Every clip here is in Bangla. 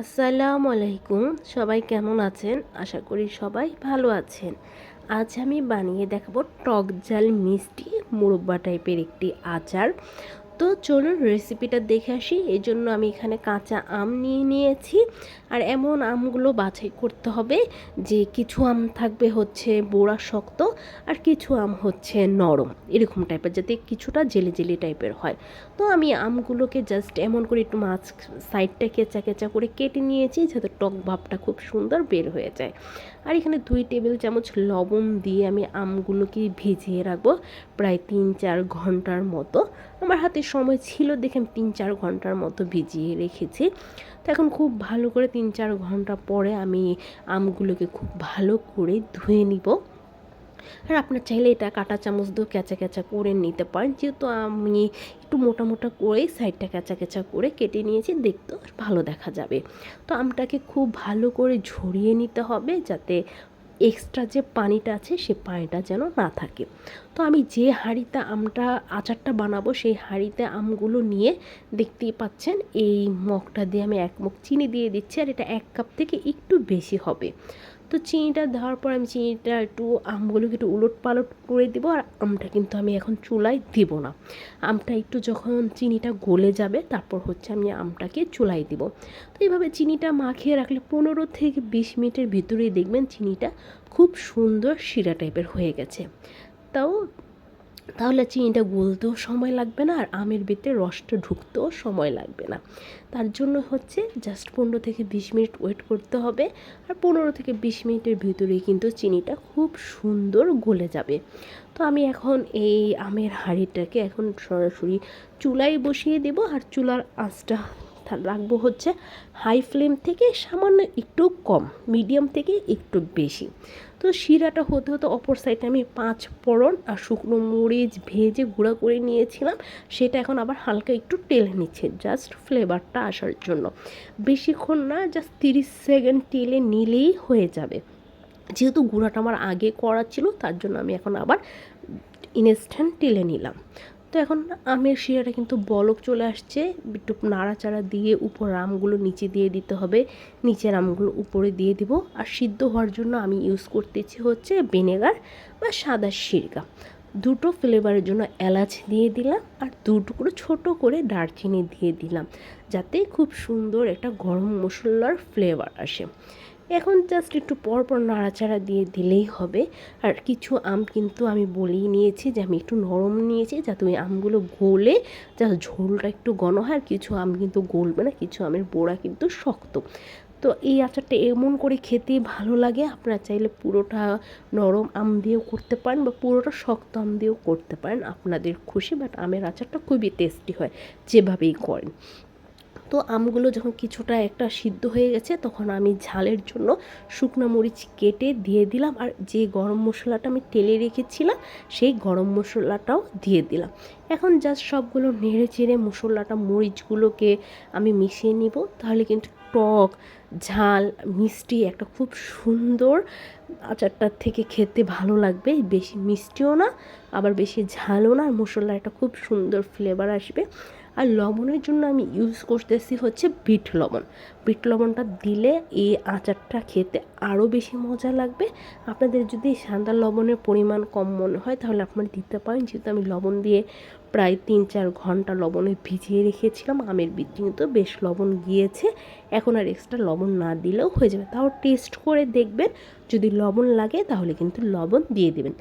আসসালামু আলাইকুম। সবাই কেমন আছেন? আশা করি সবাই ভালো আছেন। আজ আমি বানিয়ে দেখাবো টক ঝাল মিষ্টি মুরব্বা টাইপের একটি আচার। তো চলুন রেসিপিটা দেখে আসি। এই জন্য আমি এখানে কাঁচা আম নিয়ে নিয়েছি। আর এমন আমগুলো বাছাই করতে হবে যে কিছু আম থাকবে হচ্ছে বোড়া শক্ত আর কিছু আম হচ্ছে নরম। এরকম টাইপের যাতে কিছুটা জেলে জেলি টাইপের হয়। তো আমি আমগুলোকে জাস্ট এমন করে একটু মাছ সাইডটা কেঁচা কেঁচা করে কেটে নিয়েছি যাতে টক ভাবটা খুব সুন্দর বের হয়ে যায়। আর এখানে দুই টেবিল চামচ লবণ দিয়ে আমি আমগুলোকে ভিজিয়ে রাখব প্রায় তিন চার ঘণ্টার মতো। আমার হাতে সময় ছিল দেখে আমি তিন চার ঘণ্টার মতো ভিজিয়ে রেখেছি। তো এখন খুব ভালো করে তিন চার ঘণ্টা পরে আমি আমগুলোকে খুব ভালো করে ধুয়ে নিব। আর আপনার চাইলে এটা কাটা চামচ দিয়েও ক্যাচা ক্যাচা করে নিতে পারেন। যেহেতু আমি একটু মোটা মোটা করেই সাইডটা ক্যাচা ক্যাচা করে কেটে নিয়েছি, দেখতেও ভালো দেখা যাবে। তো আমটাকে খুব ভালো করে ঝরিয়ে নিতে হবে যাতে এক্সট্রা যে পানিটা আছে, সে পানিটা যেন না থাকে। তো আমি যে হাঁড়িতে আমটা, আচারটা বানাবো, সেই হাঁড়িতে আমগুলো নিয়ে দেখতেই পাচ্ছেন, এই মগটা দিয়ে আমি এক মুখ চিনি দিয়ে দিচ্ছি, আর এটা এক কাপ থেকে একটু বেশি হবে। তো চিনিটা দেওয়ার পর আমি চিনিটা একটু আমগুলোকে একটু উলট পালট করে দেবো আর আমটা কিন্তু আমি এখন চুলায় দিব না। আমটা একটু যখন চিনিটা গলে যাবে তারপর হচ্ছে আমি আমটাকে চুলায় দিব। তো এইভাবে চিনিটা মাখিয়ে রাখলে পনেরো থেকে বিশ মিনিটের ভিতরেই দেখবেন চিনিটা খুব সুন্দর শিরা টাইপের হয়ে গেছে। তাও তাহলে চিনিটা গলতেও সময় লাগবে না আর আমের ভিতরে রসটা ঢুকতেও সময় লাগবে না। তার জন্য হচ্ছে জাস্ট পনেরো থেকে বিশ মিনিট ওয়েট করতে হবে আর পনেরো থেকে বিশ মিনিটের ভিতরেই কিন্তু চিনিটা খুব সুন্দর গলে যাবে। তো আমি এখন এই আমের হাঁড়িটাকে এখন সরাসরি চুলায় বসিয়ে দেব আর চুলার আঁচটা রাখব হচ্ছে হাই ফ্লেম থেকে সামান্য একটু কম মিডিয়াম থেকে একটু বেশি। তো শিরাটা হতে হতে অপর সাইডে আমি পাঁচ ফোড়ন আর শুকনো মরিচ ভেজে গুঁড়া করে নিয়েছিলাম, সেটা এখন আবার হালকা একটু টেলে নিচ্ছে জাস্ট ফ্লেভারটা আসার জন্য। বেশিক্ষণ না জাস্ট তিরিশ সেকেন্ড টেলে নিলেই হয়ে যাবে। যেহেতু গুঁড়াটা আমার আগে করা ছিল, তার জন্য আমি এখন আবার ইনস্ট্যান্ট টেলে নিলাম। তো এখন আমের শিরাটা কিন্তু বলক চলে আসছে। একটু নাড়াচাড়া দিয়ে উপর আমগুলো নিচে দিয়ে দিতে হবে। নিচের আমগুলো উপরে দিয়ে দিব। আর সিদ্ধ হওয়ার জন্য আমি ইউজ করতেছি হচ্ছে ভিনেগার বা সাদা সিরকা। দুটো ফ্লেভারের জন্য এলাচ দিয়ে দিলাম আর দু টুকরো ছোটো করে দারচিনি দিয়ে দিলাম। যাতে খুব সুন্দর একটা গরম মশলার ফ্লেভার আসে। এখন জাস্ট একটু পর পর নাড়াচাড়া দিয়ে দিলেই হবে। আর কিছু আম কিন্তু আমি বলেই নিয়েছি যে, আমি একটু নরম নিয়েছি যাতে ওই আমগুলো গলে জাস্ট ঝোলটা একটু ঘন হয়। আর কিছু আম কিন্তু গলবে না, কিছু আমের বোড়া কিন্তু শক্ত। তো এই আচারটা এমন করে খেতে ভালো লাগে। আপনারা চাইলে পুরোটা নরম আম দিয়েও করতে পারেন বা পুরোটা শক্ত আম দিয়েও করতে পারেন। আপনাদের খুশি বাট আমের আচারটা খুবই টেস্টি হয়, যেভাবেই করেন। তো আমগুলো যখন কিছুটা একটা সিদ্ধ হয়ে গেছে, তখন আমি ঝালের জন্য শুকনো মরিচ কেটে দিয়ে দিলাম আর যে গরম মশলাটা আমি তেলে রেখেছিলাম, সেই গরম মশলাটাও দিয়ে দিলাম। এখন জাস্ট সবগুলো নেড়ে চেড়ে মশলাটা, মরিচগুলোকে আমি মিশিয়ে নিব। তাহলে কিন্তু টক, ঝাল, মিষ্টি একটা খুব সুন্দর আচারটার থেকে খেতে ভালো লাগবে। বেশি মিষ্টিও না, আবার বেশি ঝালও না, আর মশলা একটা খুব সুন্দর ফ্লেভার আসবে। আর লবণের জন্য আমি ইউজ করতেছি হচ্ছে বিট লবণ। বিট লবণটা দিলে এই আচারটা খেতে আরও বেশি মজা লাগবে। আপনাদের যদি সাদা লবণের পরিমাণ কম মনে হয় তাহলে আপনারা দিতে পারেন। যেহেতু আমি লবণ দিয়ে প্রায় তিন চার ঘণ্টা লবণে ভিজিয়ে রেখেছিলাম, আমের ভিতরে কিন্তু বেশ লবণ গিয়েছে। এখন আর এক্সট্রা লবণ না দিলেও হয়ে যাবে। তাও টেস্ট করে দেখবেন। যদি লবণ লাগে তাহলে কিন্তু লবণ দিয়ে দেবেন।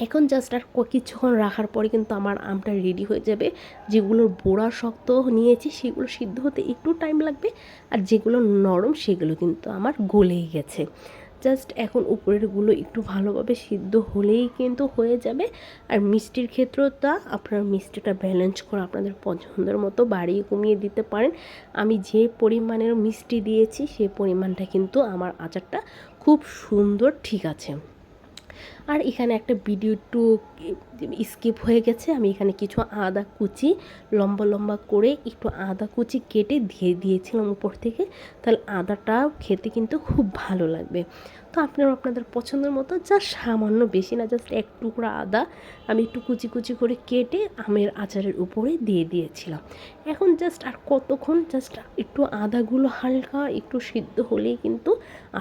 এখন জাস্ট আর কিছুক্ষণ রাখার পরে কিন্তু আমার আমটা রেডি হয়ে যাবে। যেগুলোর বোড়া শক্ত নিয়েছি, সেগুলো সিদ্ধ হতে একটু টাইম লাগবে। আর যেগুলো নরম, সেগুলো কিন্তু আমার গলেই গেছে। জাস্ট এখন উপরেরগুলো একটু ভালোভাবে সিদ্ধ হলেই কিন্তু হয়ে যাবে। আর মিষ্টির ক্ষেত্রেও তা আপনার মিষ্টিটা ব্যালেন্স করে আপনাদের পছন্দের মতো বাড়িয়ে কমিয়ে দিতে পারেন। আমি যে পরিমাণের মিষ্টি দিয়েছি সেই পরিমাণটা কিন্তু আমার আচারটা খুব সুন্দর ঠিক আছে। আর এখানে একটা ভিডিও একটু স্কিপ হয়ে গেছে। আমি এখানে কিছু আদা কুচি, লম্বা লম্বা করে একটু আদা কুচি কেটে দিয়ে দিয়েছিলাম উপর থেকে। তাহলে আদাটা খেতে কিন্তু খুব ভালো লাগবে। তো আপনারা আপনাদের পছন্দের মতো, জাস্ট সামান্য বেশি না, জাস্ট এক টুকরা আদা আমি একটু কুচি কুচি করে কেটে আমের আচারের উপরে দিয়ে দিয়েছিলাম। এখন জাস্ট আর কতক্ষণ জাস্ট একটু আদাগুলো হালকা একটু সিদ্ধ হলেই কিন্তু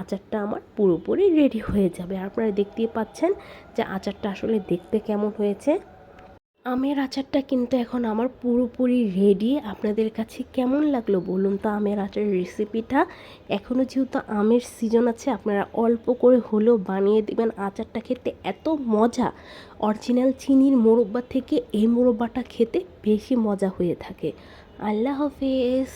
আচারটা আমার পুরোপুরি রেডি হয়ে যাবে। আপনারা দেখতেই পাচ্ছেন যে আচারটা আসলে দেখতে কেমন হয়েছে। আমের আচারটা কিন্তু এখন আমার পুরোপুরি রেডি আপনাদের কাছে কেমন লাগল বলুন তো আমের আচারের রেসিপিটা এখনও যেহেতু আমের সিজন আছে, আপনারা অল্প করে হলেও বানিয়ে দেবেন আচারটা খেতে। এত মজা! অরিজিনাল চিনির মোরব্বা থেকে এই মোরব্বাটা খেতে বেশি মজা হয়ে থাকে। আল্লাহ হাফেজ!